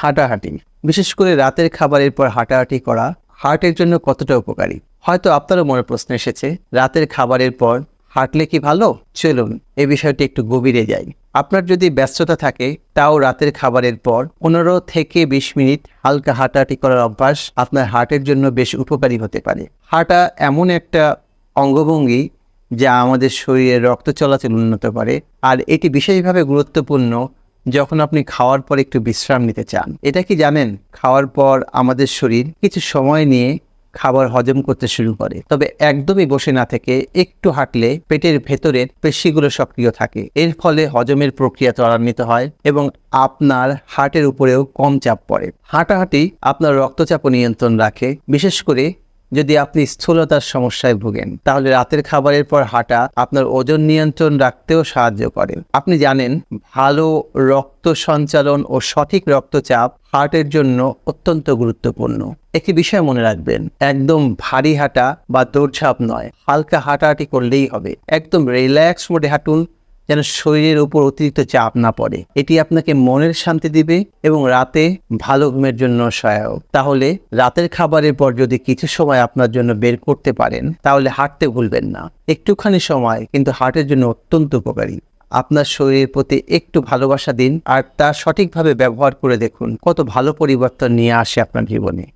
হাঁটাহাঁটি। বিশেষ করে রাতের খাবারের পর হাঁটাহাঁটি করা হার্টের জন্য কতটা উপকারী? হয়তো আপনারও মনে প্রশ্ন এসেছে, রাতের খাবারের পর হাঁটলে কি ভালো? চলুন, এ বিষয়টি একটু গভীরে যাই। আপনার যদি ব্যস্ততা থাকে, তাও রাতের খাবারের পর পনেরো থেকে বিশ মিনিট হালকা হাঁটাহাঁটি করার অভ্যাস আপনার হার্টের জন্য বেশ উপকারী হতে পারে। হাঁটা এমন একটা অঙ্গভঙ্গি যা আমাদের শরীরে রক্ত চলাচল উন্নত করে, আর এটি বিশেষভাবে গুরুত্বপূর্ণ যখন আপনি খাওয়ার পর একটু বিশ্রাম নিতে চান, এটা কি জানেন? খাওয়ার পর আমাদের শরীর কিছু সময় নিয়ে খাবার হজম করতে শুরু করে। তবে একদমই বসে না থেকে একটু হাঁটলে পেটের ভেতরের পেশিগুলো সক্রিয় থাকে। এর ফলে হজমের প্রক্রিয়া ত্বরান্বিত হয় এবং আপনার হার্টের উপরেও কম চাপ পড়ে। হাঁটাহাঁটি আপনার রক্তচাপও নিয়ন্ত্রণ রাখে, বিশেষ করে যদি আপনি স্থূলতার সমস্যায় ভোগেন, তাহলে রাতের খাবারের পর হাঁটা আপনার ওজন নিয়ন্ত্রণ রাখতেও সাহায্য করে। আপনি জানেন, ভালো রক্ত সঞ্চালন ও সঠিক রক্তচাপ হার্টের জন্য অত্যন্ত গুরুত্বপূর্ণ। একটি বিষয় মনে রাখবেন, একদম ভারী হাঁটা বা দৌড়ঝাঁপ নয়, হালকা হাঁটাহাঁটি করলেই হবে। একদম রিল্যাক্স মোডে হাঁটুন যেন শরীরের উপর অতিরিক্ত চাপ না পড়ে। এটি আপনাকে মনের শান্তি দিবে এবং রাতে ভালো ঘুমের জন্য সহায়ক। তাহলে রাতের খাবারের পর যদি কিছু সময় আপনার জন্য বের করতে পারেন, তাহলে হাঁটতে ভুলবেন না। একটুখানি সময় কিন্তু হার্টের জন্য অত্যন্ত উপকারী। আপনার শরীরের প্রতি একটু ভালোবাসা দিন আর তা সঠিকভাবে ব্যবহার করে দেখুন কত ভালো পরিবর্তন নিয়ে আসে আপনার জীবনে।